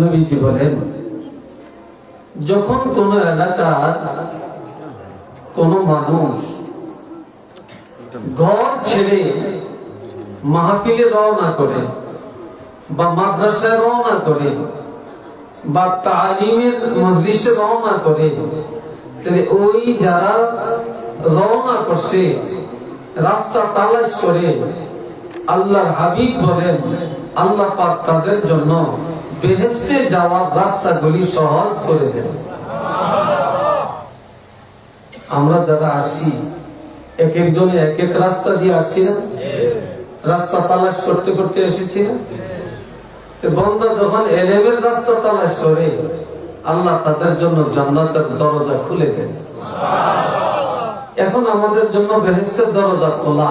নবীজি বলেন, যখন কোন এলাকার কোন মানুষ ঘর ছেড়ে মাহফিলে রওনা করে বা মাদ্রাসায় রওনা করে বা তালিমের মজলিসে রওনা করে, তাহলে ওই যারা রওনা করছে, রাস্তা তালাশ করে, আল্লাহর হাবিব বলেন, আল্লাহ পাক তাদের জন্য বেহেস্তে যাওয়ার রাস্তাগুলি সহজ করে দেন আমরা যারা আসছি, এক একজনে এক এক রাস্তা দিয়ে আসছি না? রাস্তা তালাশ করতে করতে এসেছি না? তো বন্দা যখন এলেমের রাস্তা তালাশ করে, আল্লাহ তাদের জন্য জান্নাতের দরজা খুলে দেন। এখন আমাদের জন্য বেহেসের দরজা খোলা।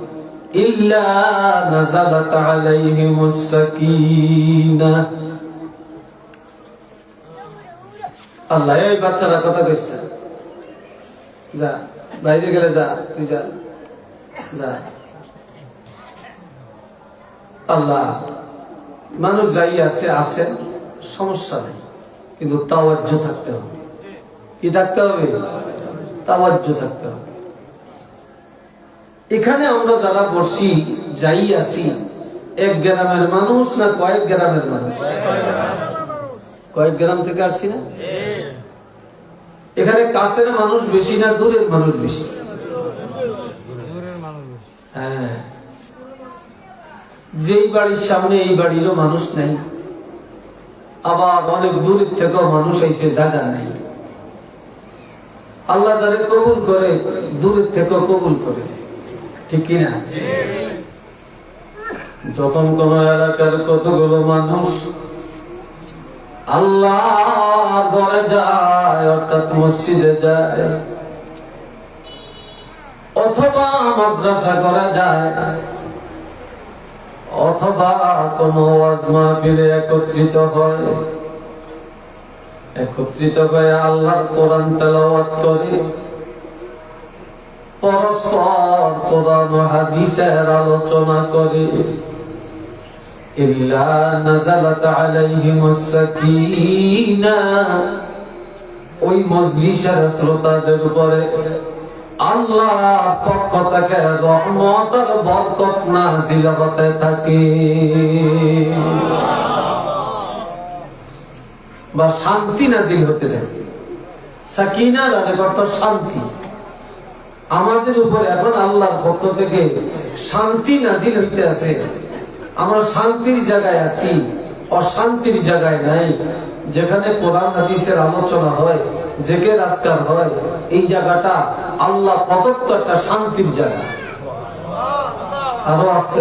إلا نزلت عليهم السكينة আল্লাহ এই বাচ্চারা কথা কইছে যা বাইরে গেলে যা তুই যা যা আল্লাহ মানুষ যাই আছে আছে সমস্যা নেই কিন্তু তাওয়াজ্য থাকতে হবে কি থাকতে হবে তাওয়াজ্য থাকতে হবে এখানে আমরা যারা বসি, যাই আছি, এক গ্রামের মানুষ না কয়েক গ্রামের মানুষ? কয়েক গ্রাম থেকে আসছি না? এখানে কাছের মানুষ বেশি না দূরের মানুষ বেশি? হ্যাঁ। যেই বাড়ির সামনে এই বাড়িরও মানুষ নেই। আবার অনেক দূরের থেকেও মানুষ এসে জায়গা নেই। আল্লাহ তাদের কবুল করে, দূরের থেকেও কবুল করে। ঠিক কিনা যখন কোন এলাকার কতগুলো মানুষ আল্লাহ ঘরে যায় অর্থাৎ মসজিদে যায়, অথবা মাদ্রাসা করা যায়, অথবা কোন মাহফিলে একত্রিত হয়, একত্রিত হয়ে আল্লাহর কোরআন তেলাওয়াত করে পরস্পর কোরআন হাদিসের আলোচনা করে। ইল্লা নাযালাত আলাইহিমুস সাকিনা। ওই মজলিসের শ্রোতাদের উপরে আল্লাহ পক্ষ থেকে রহমতের বরকত নাজিল হতে থাকে। বা শান্তি নাজিল হতে থাকে। সাকিনা মানে অর্থ শান্তি। আমাদের উপর এখন আল্লাহর পক্ষ থেকে শান্তি নাজিল হইতে আছে। আমরা শান্তির জায়গায় আছি, অশান্তির জায়গায় নাই। যেখানে কোরআন, হাদিসের আলোচনা হয়, জেকের, আজকার হয়, এই জায়গাটা আল্লাহ প্রদত্ত একটা শান্তির জায়গা। আরও আসছে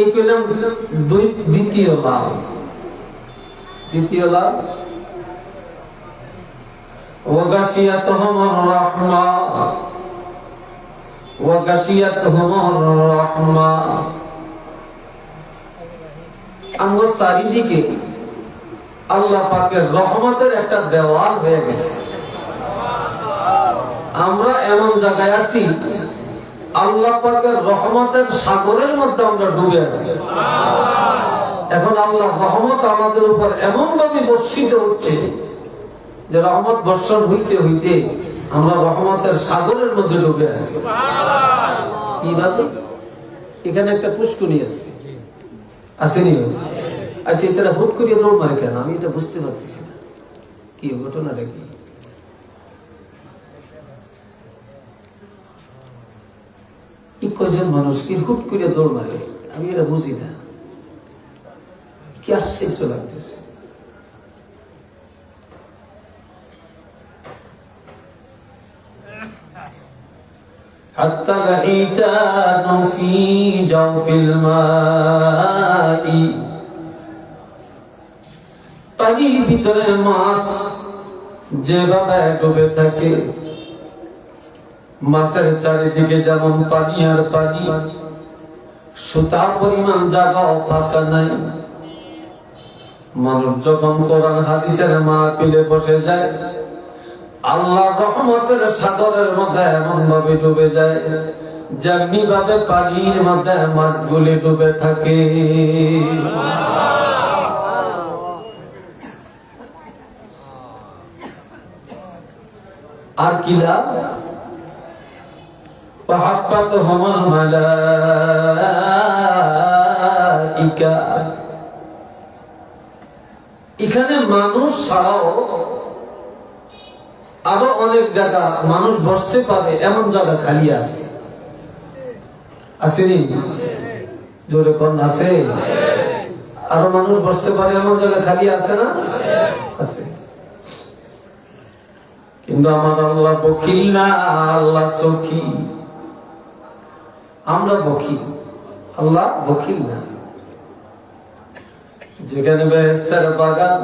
এই দুই দ্বিতীয় লাভ। দ্বিতীয় লাভ وغشيتهم الرحمة وغشيتهم الرحمة আমগো চারিদিকে আল্লাহ পাকের রহমতের একটা দেওয়াল হয়ে গেছে আমরা এমন জায়গায় আছি আল্লাহ পাকের রহমতের সাগরের মধ্যে আমরা ডুবে আছি এখন আল্লাহ রহমত আমাদের উপর এমন ভাবে বর্ষিত হচ্ছে যে রহমত বর্ষণ হইতে হইতে আমরা রহমতের সাগরের মধ্যে ডুবে আছি। কীভাবে এখানে একটা পুষ্কুনি আছে। আসেনি আচ্ছা এটা হুট করিয়া দৌড় মারে কেন? আমি এটা বুঝতে পারতেছি না। কি ঘটনাটা কি? কয়জন মানুষ কি হুট করিয়া দৌড় মারে? আমি এটা বুঝি না। কি আশ্চর্য লাগতেছে حتى الحيتان في جوف الماء পানির ভিতরে মাছ যেভাবে ডুবে থাকে মাছের চারিদিকে যেমন পানি আর পানি সুতা পরিমাণ জায়গাও ফাঁকা নাই মানুষ যখন কোরআন হাদিসের মাহফিলে বসে যায়, আল্লাহ রহমতের সাগরের মধ্যে এমন ভাবে ডুবে যায়, যেমনি ভাবে পানির মধ্যে মাছগুলি ডুবে থাকে। আর কি লাভ? পাহাড় মালা ইকা এখানে মানুষ ছাড়াও আরও অনেক জায়গা মানুষ বসতে পারে, এমন জায়গা খালি আছে। আসেনি জোরে কোন আছে। আরও মানুষ বসতে পারে, এমন জায়গা খালি আছে না? আছে। কিন্তু আমার আল্লাহ বকিল না, আল্লাহ সখী। আমরা বকিল, আল্লাহ বকিল না। যেখানে বেহেস্তের বাগান।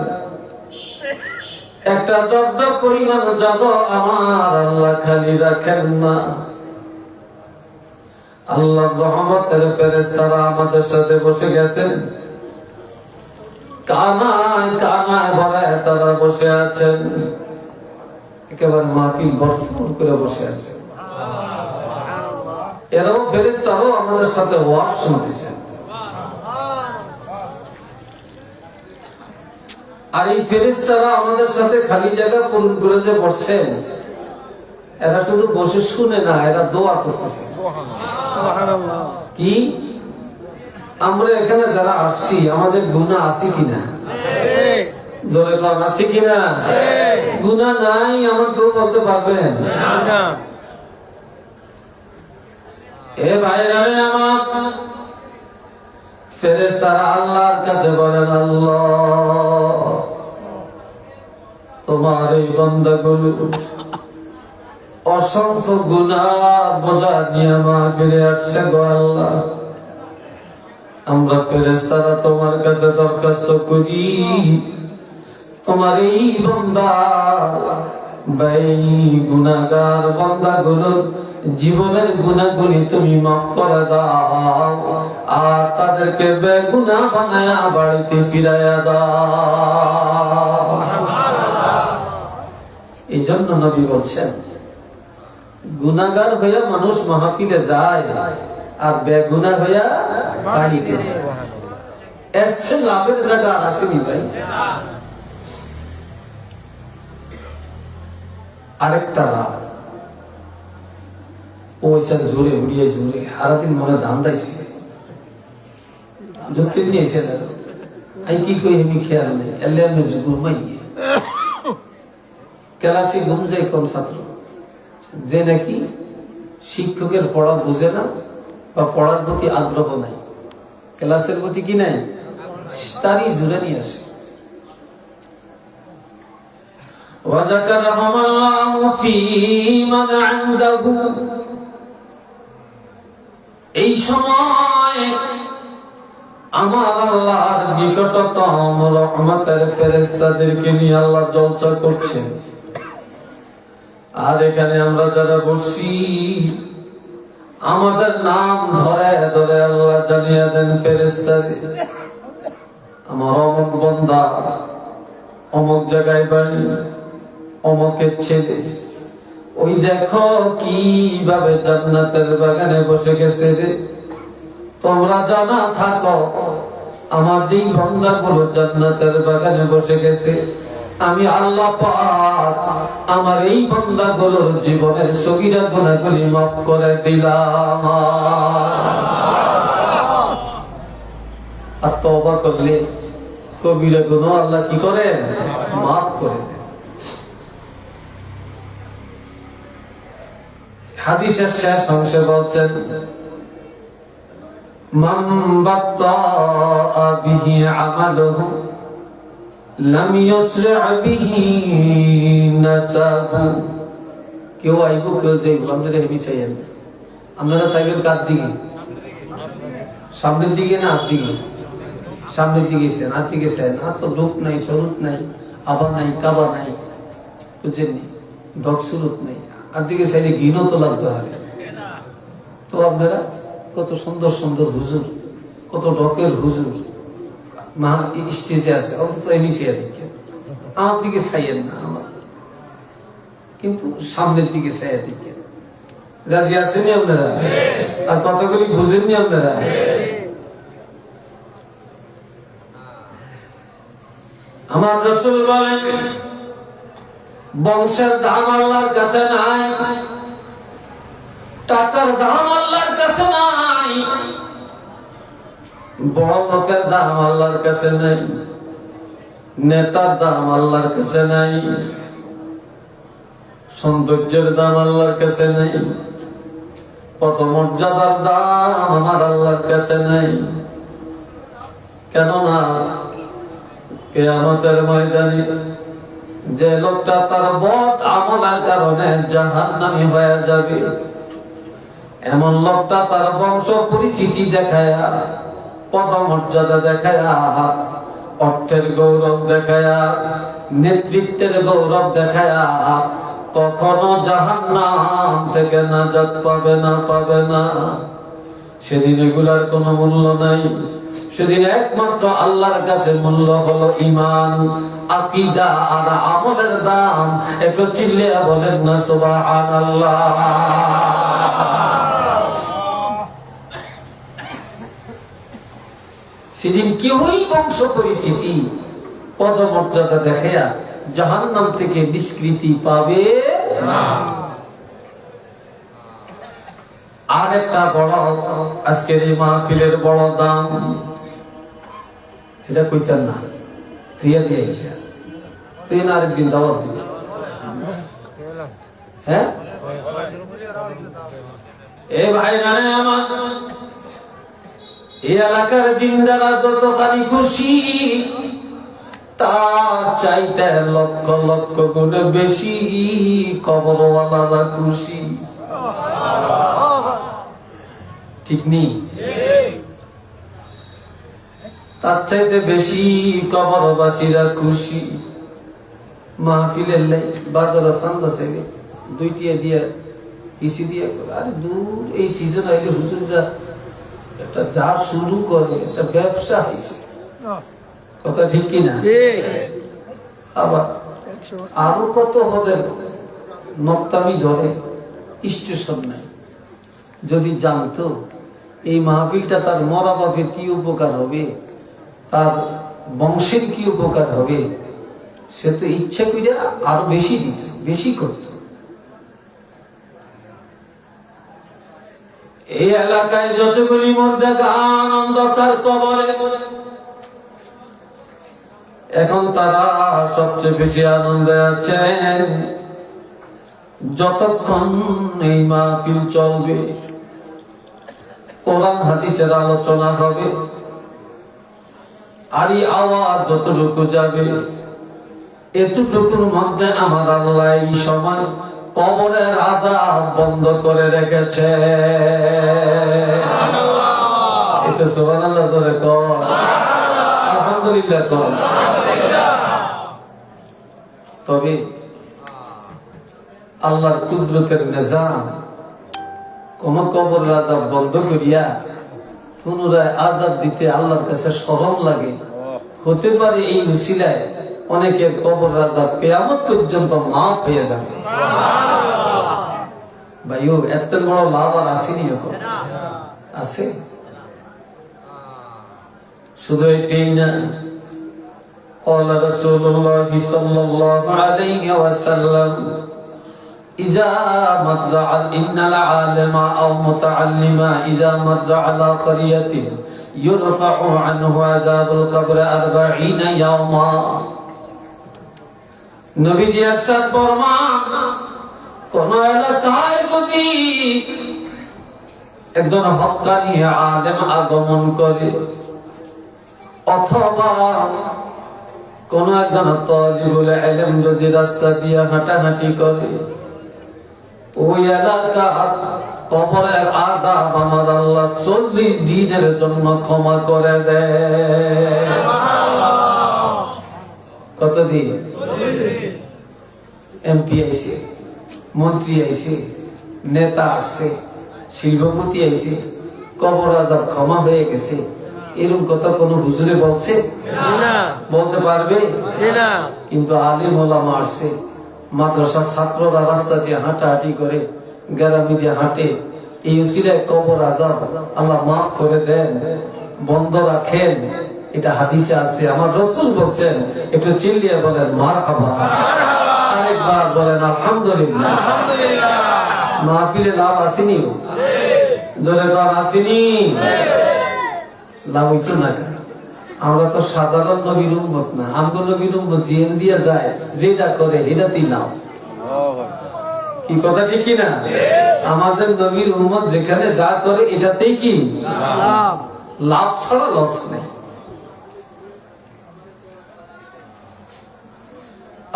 একটা জব্দ পরিমাণ জগ আমার আল্লাহ খালি রাখেন না। আল্লাহ রহমতের ফেরেস্তারা আমাদের সাথে বসে গেছেন। কানায় কানায় ভরায় তারা বসে আছেন। একেবারে মাহফিল ভরপুর করে বসে আছে এরাও ফেরেস্তারাও আমাদের সাথে ওয়াজ শুনতেছেন আর এই ফেরেস্তারা আমাদের সাথে খালি জায়গা পূরণ করে যে বসছেন? এরা শুধু বসে শুনে না এরা দোয়া করতেছে। কি? আমরা এখানে যারা আসছি আমাদের গুণা আছে কিনা? জোরে আছে কিনা? গুণা নাই আমার কেউ বলতে পারবেন এ ভাইরা আমার। ফেরেশতারা আল্লাহর কাছে বলেন আল্লাহ। তোমার এই বান্দাগুলো। অসংখ্য গুণা নিয়ে মা ফিরে আসছে গো আল্লাহ। আমরা ফেরেশতারা তোমার কাছে দরখাস্ত করি। তোমার এই বন্দা ভাই গুনাগার বন্দা গুলো জীবনের গুণাগুলি তুমি মাফ করে দাও, আর তাদেরকে বেগুনা বানায় বাড়িতে ফিরাইয়া দাও। এই জন্য নবী বলছেন, গুনাগার হইয়া মানুষ মাহফিলে যায় আর বেগুনা হইয়া বাড়িতে এসছে লাভের জায়গা আর আসেনি ভাই। আরেকটা লাভ ওই স্যার জোরে উড়িয়ে জোরে সারাদিন মনে ধান দাইছে। নিয়ে এসে আমি কি কই আমি খেয়াল নেই, এলে আমি ঘুমাই ক্লাসে ঘুম যায় কোন ছাত্র যে নাকি শিক্ষকের পড়া বুঝে না বা পড়ার প্রতি আগ্রহ নাই ক্লাসের প্রতি কি নাই তারই জুড়ে নিয়ে আসে وذكرهم الله في من عنده এই সময় আমার আল্লাহর নিকটতম রহমতের ফেরেস্তাদেরকে নিয়ে আল্লাহ জলসা করছেন আর এখানে আমরা যারা বসছি, আমাদের নাম ধরে ধরে আল্লাহ জানিয়ে দেন ফেরেস্তাদের আমার অমুক বন্দা, অমুক জায়গায় বাড়ি অমকের ছেলে। ওই দেখো কীভাবে জান্নাতের বাগানে বসে গেছে রে। তোমরা জানা থাকো, আমার যেই বন্ধা গুলো জান্নাতের বাগানে বসে গেছে। আমি আল্লাহ আমার এই বন্ধা গুলোর জীবনের সগিরা গুণাগুলি মাফ করে দিলাম। আর তবা করলে কবিরা গুণ আল্লাহ কি করেন? মাফ করে হাদিসের শেষ অংশে বলছেন, মান বাত্তা বিহি আমালুহু লাম ইউসরা বিহি নাসাবু। কেউ আইব, কেউ যাইব। আমরা হেবি চাইয়েন আপনারা চাইবেন কার দিকে। সামনের দিকে না, হাত দিকে। সামনের দিকে সেন, হাত দিকে সেন। আর তো ডোক নাই সরুত নাই আবা নাই, কাবা নাই বুঝেননি ডক সুরুত নেই। আর দিকে সাইডে ঘিনও তো লাগতে হবে। তো আপনারা কত সুন্দর সুন্দর হুজুর, কত ডকের হুজুর। মা স্টেজে আছে অন্তত আমার দিকে চাইয়েন না আমার কিন্তু সামনের দিকে চাইয়া রাজি আছেনি আপনারা আর কথাগুলি বুঝেননি আপনারা আমার রসুল বলেন বংশের দাম আল্লাহর কাছে নাই টাকার দাম আল্লাহর কাছে নাই বড় লোকের দাম আল্লাহর কাছে নাই, নেতার দাম আল্লাহর কাছে নাই, সৌন্দর্যের দাম আল্লাহর কাছে নাই, পদমর্যাদার দাম আমার আল্লাহর কাছে নাই। কেননা কেয়ামতের ময়দানে যে লোকটা তার বদ আমলার কারণে জাহান্নামী হয়ে যাবে, এমন লোকটা তার বংশ পরিচিতি দেখায়া পদমর্যাদা দেখায়া, অর্থের গৌরব দেখায়া, নেতৃত্বের গৌরব দেখায়া, কখনো জাহান্নাম থেকে নাজাত পাবে না পাবে না। সেদিন এগুলার কোনো মূল্য নাই। সেদিন একমাত্র আল্লাহর কাছে মূল্য হলো ইমান আকিদা আর আমলের দাম একটু চিল্লে বলেন না, সুবহানাল্লাহ। সেদিন কেউই বংশ পরিচিতি পদমর্যাদা দেখাইয়া জাহান্নাম থেকে নিষ্কৃতি পাবে না। আর একটা বড়, আজকের এই মাহফিলের বড় দাম। এটা কইতেন না দিয়েছে তুই না আরেকদিন দাওয়াত দিবি। হ্যাঁ? এ ভাই জানে আমার। এই এলাকার জিন্দারা যতখানি খুশি, তার চাইতে লক্ষ লক্ষ গুণে বেশি কবরওয়ালারা খুশি। ঠিক নেই তার চাইতে বেশি কবরবাসীরা খুশি। মাহফিলের লাই বাজারা সান্দা সেগে দুইটিয়া দিয়ে, ইসি দিয়ে আরে দূর এই সিজন আইলে হুজুররা একটা যা শুরু করে একটা ব্যবসা হয়েছে। কথা ঠিক কিনা আবার আরও কত নক্তামি ধরে স্টেশন নাই। যদি জানতো এই মাহফিলটা তার মরা বাপের কি উপকার হবে? তার বংশের কি উপকার হবে? সে তো ইচ্ছে করে আরও বেশি দিত বেশি করত। এই এলাকায় যতগুলি মধ্যে গান অন্ধকার কবরে এখন তারা সবচেয়ে বেশি আনন্দে আছেন যতক্ষণ এই মাহফিল চলবে, কোরআন হাদিসের আলোচনা হবে, আর এই আওয়াজ যতটুকু যাবে, এতটুকুর মধ্যে আমার আল্লাহ এই সময় কবরের আজাব বন্ধ করে রেখেছে। এটা তবে আল্লাহর কুদরতের নিজাম কোন কবর আজাব বন্ধ করিয়া পুনরায় আজাব দিতে আল্লাহর কাছে সরম লাগে। হতে পারে এই উসিলায় অনেকের কবর আজাব কেয়ামত পর্যন্ত মাফ হয়ে যাবে। ভাইও এত বড় লাভ আর আসেনি এখন আছে শুধু এটাই না قال رسول الله صلى الله عليه وسلم إذا مر إن العالم أو متعلم إذا مر على قرية يرفع عنه عذاب القبر أربعين يوما নবীজি আসাদ বর্মান কোন এলাকায় যদি একজন হকানি আলেম আগমন করে অথবা কোন একজন তলিবুল এলেম যদি রাস্তা দিয়ে হাঁটাহাঁটি করে ওই এলাকা কবরের আজাব আমার আল্লাহ চল্লিশ দিনের জন্য ক্ষমা করে দেয়। কতদিন? এমপি আইছে মন্ত্রী আইছে নেতা আসছে শিল্পপতি আইছে কবর আজাব ক্ষমা হয়ে গেছে। এরকম কথা কোন হুজুরে বলছে? বলতে পারবে? কিন্তু আলিম ওলামা আসছে মাদ্রাসার ছাত্ররা রাস্তা দিয়ে হাঁটাহাঁটি করে গ্রামে দিয়ে হাঁটে। এই উসিলায় কবর আজাব আল্লাহ মাফ করে দেন বন্ধ রাখেন। এটা হাদিসে আছে আমার রসুল বলছেন একটু চিল্লিয়ে বলেন মার হাবা আরেকবার বলেন আলহামদুলিল্লাহ। মাহফিলে লাভ আসেনি জোরে আসেনি? লাভ হইতো না আমরা তো সাধারণ নবীর উম্মত না। আমগো নবীর উম্মত জিএন দিয়ে যায় যেটা করে এটাতেই লাভ। কি কথা ঠিক কি না আমাদের নবীর উম্মত যেখানে যা করে এটাতেই কি? লাভ। লাভ ছাড়া লস নেই।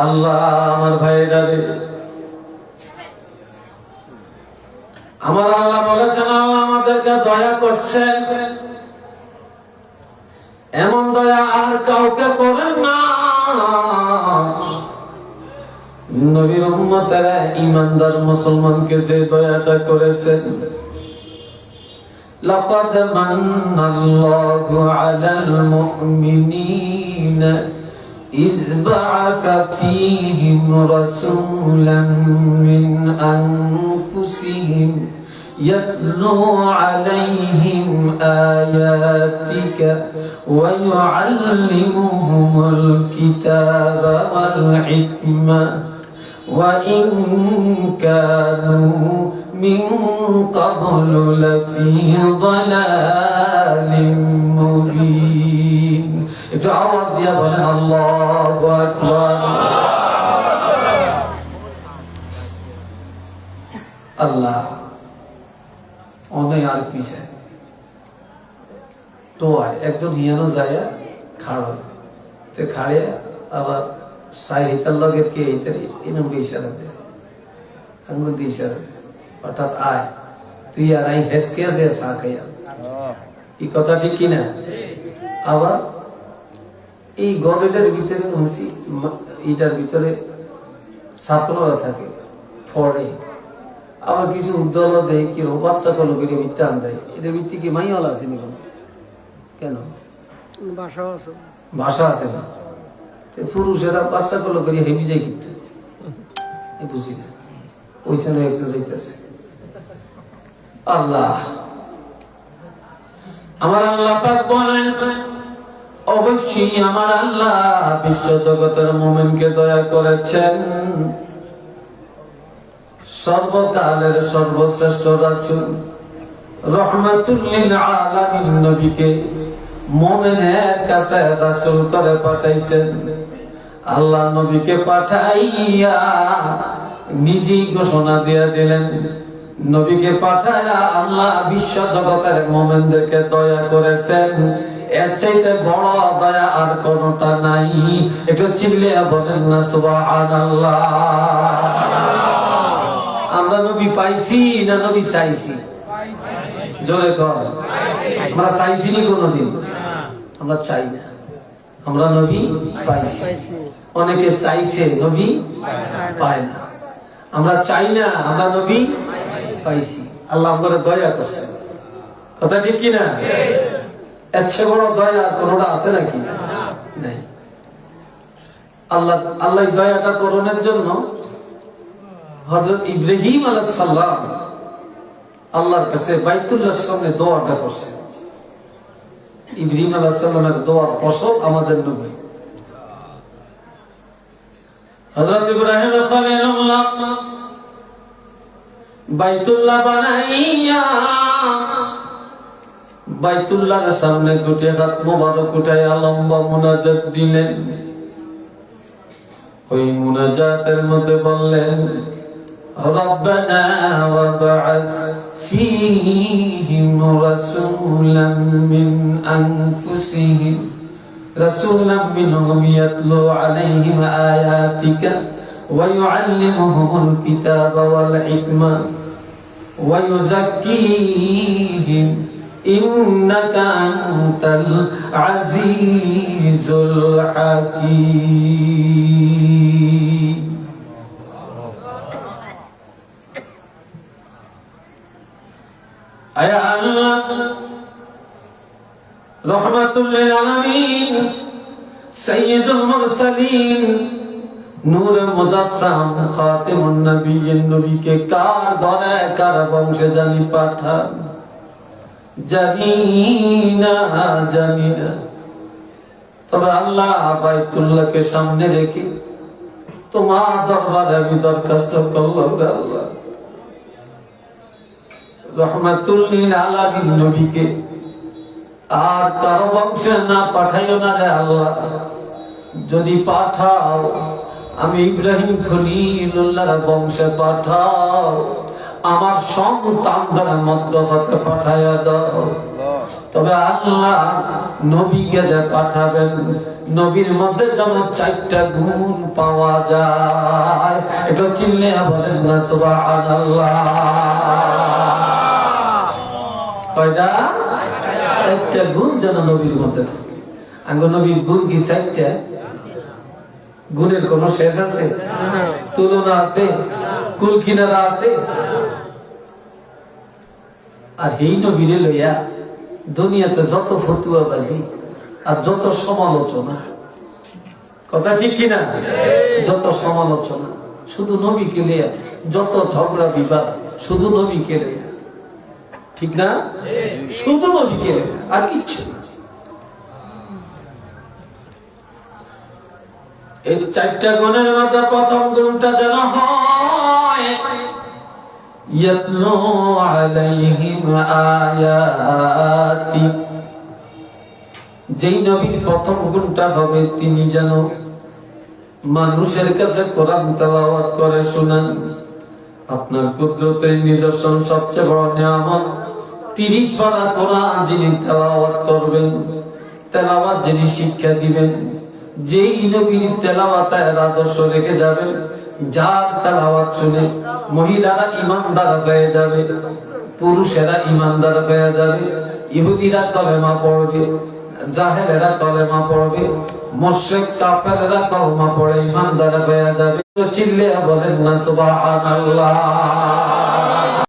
আল্লাহ আমার ভাইরা রে আমার আল্লাহ বলেছেন আল্লাহ আমাদেরকে দয়া করছেন এমন দয়া আর কাউকে করেন না নবীর উম্মতেরা ইমানদার মুসলমানকে যে দয়াটা করেছেন لقد من الله على المؤمنين إذ بعث فيهم رسولا من أنفسهم يتلو عليهم آياتك ويعلمهم الكتاب والحكمة وإن كانوا من قبل لفي ضلال আওয়াজ দিয়া বলেন আল্লাহু আকবার আল্লাহ অনেক আর পিছে তো আয়, একজন হিয়ানো যায় খাড়ো। তে খাড়ে আবার সাই হিতার লগের কে হিতারি এরকম ইশারা দেয়। আঙ্গুল দিয়ে ইশারা দেয়। অর্থাৎ আয়। তুই আর আই হেসকে আছে চা খাইয়া। এই কথা ঠিক কিনা? আবার এই গবেটার ভিতরে হুঁসি এইটার ভিতরে ছাত্ররা থাকে পড়ে আবার কিছু উদ্দল দেয় কি বাচ্চা কলো করে মিথ্যান দেয়। এদের ভিত্তি কি মাইওয়ালা আছে নি কেন? বাসা আছে। ভাষা আছে না? পুরুষেরা বাচ্চা কলো করে হেমি যায় কিন্তু। বুঝি না। ওইখানে একটু যাইতেছে। আল্লাহ। আমার আল্লাহ পাক বলেন অবশ্যই আমার আল্লাহ বিশ্ব জগতের মোমেনকে দয়া করেছেন। সর্বকালের সর্বশ্রেষ্ঠ রাসূল রহমাতুল্লিল আলামিন নবীকে মোমেনের কাছে রাসূল করে পাঠাইছেন। আল্লাহ নবীকে পাঠাইয়া নিজেই ঘোষণা দিয়ে দিলেন, নবীকে পাঠায়া আল্লাহ বিশ্ব জগতের মোমেনদেরকে দয়া করেছেন। বড় দয়া আর নাই। একটু আমরা নবী পাইছি না চাইছি? জোরে কর আমরা চাইছি আমরা চাই না। আমরা নবী পাইছি। অনেকে চাইছে নবী পায় না। আমরা চাই না, আমরা নবী পাইছি। আল্লাহ আমাদের দয়া করছে কথা ঠিক কি না বড় দয়া কোনটা আছে নাকি? আল্লাহ আল্লাহ দয়াটা করণের জন্য হযরত ইব্রাহিম আলাইহিস সালাম আল্লাহর কাছে বাইতুল্লাহর সামনে দোয়াটা করছে ইব্রাহিম আলাইহিস সালামের দোয়ার ফসল আমাদের নবী হযরত ইব্রাহিম বাইতুল্লাহ বানাইয়া বাইতুল্লাহর সামনে দুটি হাত মোবারক উঠাইয়া লম্বা মুনাজাত দিলেন ওই মুনাজাতের মধ্যে বললেন ربنا وابعث فيهم رسولا من أنفسهم رسولا منهم يتلو عليهم آياتك ويعلمهم الكتاب والحكمة ويزكيهم إنك أنت العزيز الحكيم أيا الله رحمة للعالمين سيد المرسلين নূর মুজাসসাম খাতিমুন নবিয়্যিন নবীকে কার ঘরে কার বংশে জানি পাঠান তবে আল্লাহ বাইতুল্লাহকে সামনে রেখে তোমার দরবারে আমি দরখাস্ত আল্লাহ। আর কারও না পাঠাইও না রে আল্লাহ। যদি পাঠাও, আমি ইব্রাহিম খলিলুল্লাহর বংশে পাঠাও। আমার সন্তানদের মধ্য হতে পাঠাইয়া দাও। তবে আল্লাহ নবীকে যে পাঠাবেন, নবীর মধ্যে যেন চারটা গুণ পাওয়া যায়। এটা চিনলে বলেন না, সুবহানাল্লাহ। কয়টা? চারটা গুণ যেন নবীর মধ্যে আঙ্গ নবীর গুণ কি চারটা? গুণের কোন শেষ আছে? তুলনা আছে? কুল কিনারা আছে? আর এই নবীরে লইয়া দুনিয়াতে যত ফতুয়াবাজি আর যত সমালোচনা। কথা ঠিক কিনা? যত সমালোচনা, শুধু নবীকে লইয়া, যত ঝগড়া বিবাদ, শুধু নবীকে লইয়া। ঠিক না? শুধু নবীকে আর কিচ্ছু এই চারটা গুণের মধ্যে প্রথম গুণটা যেন হয়। ইয়াতলু আলাইহিম আয়াতি যেই নবীর প্রথম গুণটা হবে, তিনি যেন মানুষের কাছে কোরআন তেলাওয়াত করে শুনান। আপনার কুদরতের নিদর্শন সবচেয়ে বড় নিয়ামত। তিরিশ পারা কোরআন যিনি তেলাওয়াত করবেন, তেলাওয়াত যিনি শিক্ষা দিবেন, যেই নবীর তেলাওয়াতের আদর্শ রেখে যাবেন যার তেলাওয়াত শুনে মহিলারা ইমানদার হয়ে যাবে, পুরুষেরা ইমানদার হয়ে যাবে, ইহুদিরা কলেমা পড়বে, জাহেলেরা কলেমা পড়বে, মোশেক কাফেরেরা কলমা পড়ে ইমানদার হয়ে যাবে। চিল্লে বলেন না, সুবহানাল্লাহ।